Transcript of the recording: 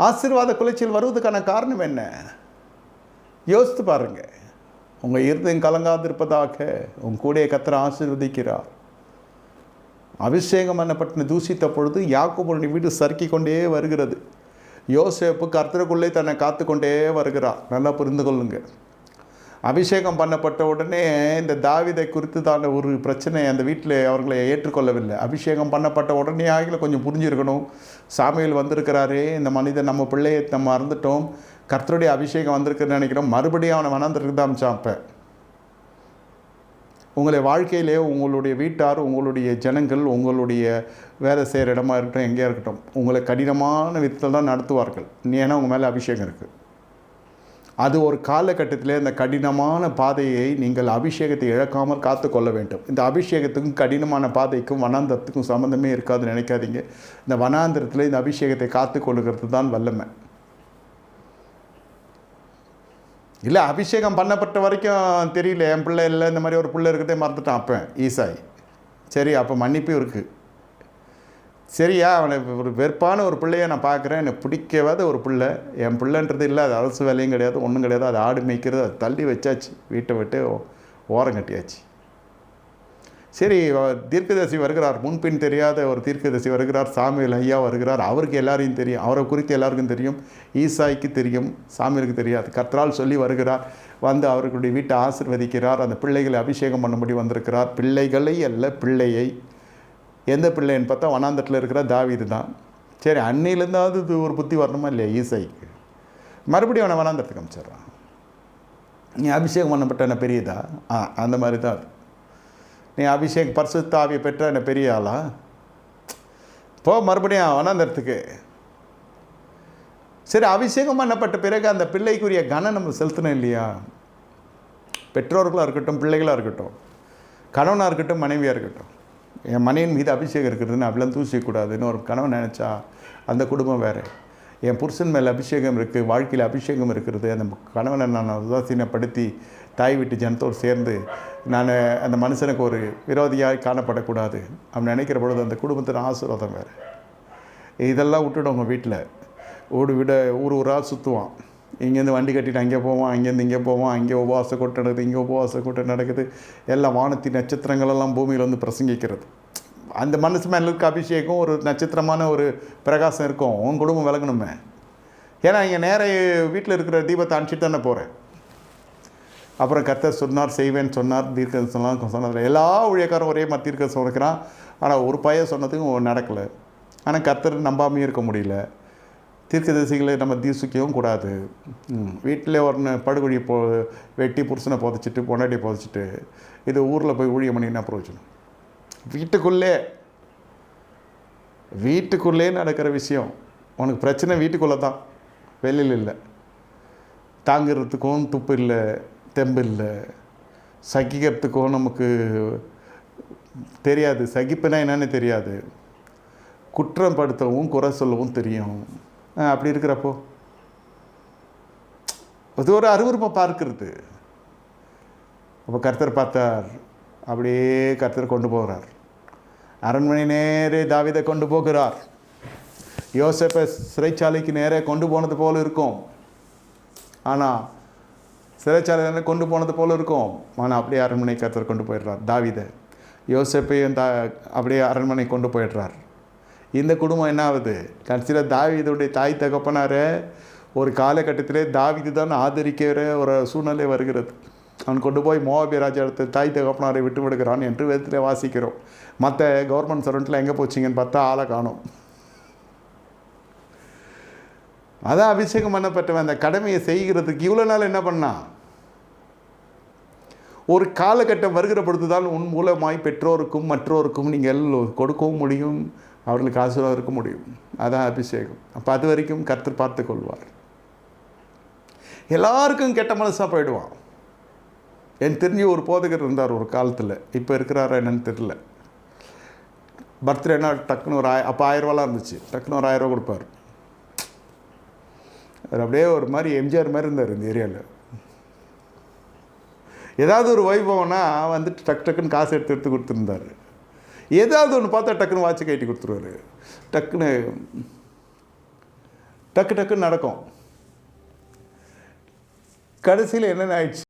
ஆசீர்வாத குலைச்சல் வருவதற்கான காரணம் என்ன? யோசித்து பாருங்க. உங்கள் இருதயம் கலங்காதிருப்பதாக உன் கூடைய கத்திர ஆசீர்வதிக்கிறார். அபிஷேகம் பண்ணப்பட்ட தூசித்த பொழுது யாக்கோபுடைய வீடு சறுக்கி கொண்டே வருகிறது. யோசேப்பு கர்த்தருக்குள்ளே தன்னை காத்து கொண்டே வருகிறார். நல்லா புரிந்து கொள்ளுங்கள் அபிஷேகம் பண்ணப்பட்ட உடனே இந்த தாவிதை குறித்து தான் ஒரு பிரச்சனை அந்த வீட்டில் அவர்களை ஏற்றுக்கொள்ளவில்லை. அபிஷேகம் பண்ணப்பட்ட உடனே ஆகிய கொஞ்சம் புரிஞ்சிருக்கணும். சாமியில் வந்திருக்கிறாரே இந்த மனிதன் நம்ம பிள்ளையை நம்ம மறந்துட்டோம். கர்த்தருடைய அபிஷேகம் வந்திருக்குன்னு நினைக்கிறோம். மறுபடியும் அவனை வனாந்திரத்துக்கு தான் சாப்பேன் உங்களை வாழ்க்கையிலே உங்களுடைய வீட்டார் உங்களுடைய ஜனங்கள் உங்களுடைய வேலை செய்கிற இடமா இருக்கட்டும் எங்கேயா இருக்கட்டும் உங்களை கடினமான விதத்தில் தான் நடத்துவார்கள். ஏன்னா உங்கள் மேலே அபிஷேகம் இருக்குது அது ஒரு காலகட்டத்தில் இந்த கடினமான பாதையை நீங்கள் அபிஷேகத்தை இழக்காமல் காத்து கொள்ள வேண்டும். இந்த அபிஷேகத்துக்கும் கடினமான பாதைக்கும் வனாந்தரத்துக்கும் சம்மந்தமே இருக்காதுன்னு நினைக்காதீங்க. இந்த வனாந்திரத்தில் இந்த அபிஷேகத்தை காத்து கொள்ளுகிறது தான் வல்லமை. இல்லை அபிஷேகம் பண்ணப்பட்ட வரைக்கும் தெரியல. என் பிள்ளை இல்லை இந்த மாதிரி ஒரு பிள்ளை இருக்கிறதே மறந்துட்டான் அப்போ ஈசாய். சரி அப்போ மன்னிப்பும் இருக்குது சரியா அவனை ஒரு வெறுப்பான ஒரு பிள்ளைய நான் பார்க்குறேன். எனக்கு பிடிக்கவாத ஒரு பிள்ளை. என் பிள்ளைன்றது இல்லை அது அரசு வேலையும் கிடையாது ஒன்றும் கிடையாது. அது ஆடு மேய்க்கிறது அது தள்ளி வச்சாச்சு. வீட்டை விட்டு ஓரம் கட்டியாச்சு. சரி தீர்க்கதரிசி வருகிறார். முன்பின் தெரியாத ஒரு தீர்க்கதரிசி வருகிறார். சாமியல் ஐயா வருகிறார். அவருக்கு எல்லாரையும் தெரியும். அவரை குறித்து எல்லாருக்கும் தெரியும். ஈசாய்க்கு தெரியும். சாமியலுக்கு தெரியாது. கர்த்தரால் சொல்லி வருகிறார். வந்து அவர்களுடைய வீட்டை ஆசிர்வதிக்கிறார். அந்த பிள்ளைகளை அபிஷேகம் பண்ணும்படி வந்திருக்கிறார். பிள்ளைகளை அல்ல பிள்ளையை எந்த பிள்ளைன்னு பார்த்தா வனாந்தட்டில் இருக்கிற தாவிது தான். சரி அன்னையிலேருந்தாவது இது ஒரு புத்தி வரணுமா இல்லையா? ஈசைக்கு மறுபடியும் அவனை வனாந்தரத்துக்கு அமைச்சிட்றான். நீ அபிஷேகம் பண்ணப்பட்ட என்ன பெரியதா ஆ அந்த மாதிரி தான் அது. நீ அபிஷேக் பரிசுத்த ஆவியை பெற்ற என்ன பெரிய ஆளா? போ மறுபடியும் வனாந்தரத்துக்கு. சரி அபிஷேகம் பண்ணப்பட்ட பிறகு அந்த பிள்ளைக்குரிய கனம் நம்ம செலுத்தணும் இல்லையா? பெற்றோர்களாக இருக்கட்டும் பிள்ளைகளாக இருக்கட்டும் கணவனாக இருக்கட்டும் மனைவியாக இருக்கட்டும். என் மனைவின் மீது அபிஷேகம் இருக்கிறதுன்னு அப்படிலாம் தூசிக்கூடாதுன்னு ஒரு கனவு நினச்சா அந்த குடும்பம் வேறு. என் புருஷன் மேலே அபிஷேகம் இருக்குது வாழ்க்கையில் அபிஷேகம் இருக்கிறது. அந்த கணவனை நான் உதாசீனப்படுத்தி தாய் வீட்டு ஜனத்தோடு சேர்ந்து நான் அந்த மனுஷனுக்கு ஒரு விரோதியாக காணப்படக்கூடாது. அப்படி நினைக்கிற பொழுது அந்த குடும்பத்தின் ஆசீர்வாதம் வேறு. இதெல்லாம் விட்டுடும் உங்கள் வீட்டில் ஓடு விட ஊர் ஊராக சுற்றுவான் இங்கேருந்து வண்டி கட்டிட்டு அங்கே போவான் அங்கேருந்து இங்கே போவோம் அங்கே உபவாச கூட்டம் நடக்குது இங்கே உபவாச கூட்டம் நடக்குது. எல்லாம் வானத்தின் நட்சத்திரங்களெல்லாம் பூமியில் வந்து பிரசங்கிக்கிறது. அந்த மனசு மேல இருக்க அபிஷேகம் ஒரு நட்சத்திரமான ஒரு பிரகாசம் இருக்கும். உன் குடும்பம் விளங்கணுமே. ஏன்னா இங்கே நேர வீட்டில் இருக்கிற தீபத்தை அனுப்பிச்சிட்டு தானே போகிறேன் அப்புறம் கர்த்தர் சொன்னார் செய்வேன்னு சொன்னார் தீர்க்க சொன்னார். சொன்னார் எல்லா ஊழியக்காரும் ஒரே மாதிரி தீர்க்க சொல்லிக்கிறான் ஆனால் ஒரு பையன் சொன்னதுக்கும் நடக்கலை. ஆனால் கர்த்தர் நம்பாமையும் இருக்க முடியல. தீர்க்கதரிசிகளை நம்ம தீசிக்கவும் கூடாது. வீட்டில் ஒன்று படுகொழி போ வெட்டி புருஷனை புதைச்சிட்டு பொண்டாட்டியை புதைச்சிட்டு இது ஊரில் போய் ஊழியம் பண்ணினா பிரயோஜனம். வீட்டுக்குள்ளே வீட்டுக்குள்ளே நடக்கிற விஷயம். உனக்கு பிரச்சனை வீட்டுக்குள்ளே தான் வெளியில் இல்லை. தாங்கிறதுக்கும் துப்பு இல்லை தெம்பு இல்லை. சகிக்கிறதுக்கும் நமக்கு தெரியாது. சகிப்புனா என்னன்னு தெரியாது. குற்றம் படுத்தவும் குறை சொல்லவும் தெரியும். அப்படி இருக்கிறப்போ. அது ஒரு அருவருப்பை பார்க்கிறது. அப்போ கர்த்தர் பார்த்தார் அப்படியே கர்த்தர் கொண்டு போகிறார். அரண்மனை நேரே தாவிதை கொண்டு போகிறார். யோசப்பை சிறைச்சாலைக்கு நேரே கொண்டு போனது போல் இருக்கும். ஆனால் சிறைச்சாலையில் கொண்டு போனது போல் இருக்கும். ஆனால் அப்படியே அரண்மனை கர்த்தர் கொண்டு போயிடுறார் தாவிதை. யோசப்பையும் தா அப்படியே அரண்மனை கொண்டு போயிடுறார். இந்த குடும்பம் என்ன ஆகுது? கடைசியில் தாவீதுடைய தாய் தகப்பனார ஒரு காலகட்டத்திலே தாவிது தான் ஆதரிக்கிற ஒரு சூழ்நிலை வருகிறது. அவன் கொண்டு போய் மோவாபிய ராஜா தாய் தகப்பனாரை விட்டு விடுகிறான் என்று விதத்தில் வாசிக்கிறோம். மற்ற கவர்மெண்ட் சர்வெண்ட்டில் எங்கே போச்சிங்கன்னு பார்த்தா ஆளை காணோம். அதான் அபிஷேகம் பண்ணப்பட்டவன் அந்த கடமையை செய்கிறதுக்கு இவ்வளோ நாள் என்ன பண்ணான் ஒரு காலகட்டம் வருகிற பொழுதுதான் உன் மூலமாய் பெற்றோருக்கும் மற்றோருக்கும் நீங்கள் கொடுக்கவும் முடியும். அவர்களுக்கு ஆசீர்வாதம் இருக்க முடியும். அதான் அபிஷேகம். அப்போ அது வரைக்கும் கர்த்தர் பார்த்து கொள்வார். எல்லாருக்கும் கெட்ட மனசாக போயிடுவான். என் தெரிஞ்சு ஒரு போதகர் இருந்தார் ஒரு காலத்தில். இப்போ இருக்கிறாரா என்னன்னு தெரில பர்த்டேனா டக்குன்னு ஒரு ஆய அப்போ ஆயிரரூவாலாம் இருந்துச்சு. டக்குன்னு ஒரு ஆயிரரூவா கொடுப்பார். அவர் அப்படியே ஒரு மாதிரி எம்ஜிஆர் மாதிரி இருந்தார் இந்த ஏரியாவில் ஏதாவது ஒரு வைபவம்னா வந்துட்டு டக்கு டக்குன்னு காசு எடுத்து எடுத்து கொடுத்துருந்தாரு. ஏதாவது ஒன்று பார்த்தா டக்குன்னு வாட்சை கட்டி கொடுத்துருவாரு. டக்குன்னு டக்கு டக்குன்னு நடக்கும். கடைசியில் என்னென்ன ஆயிடுச்சு?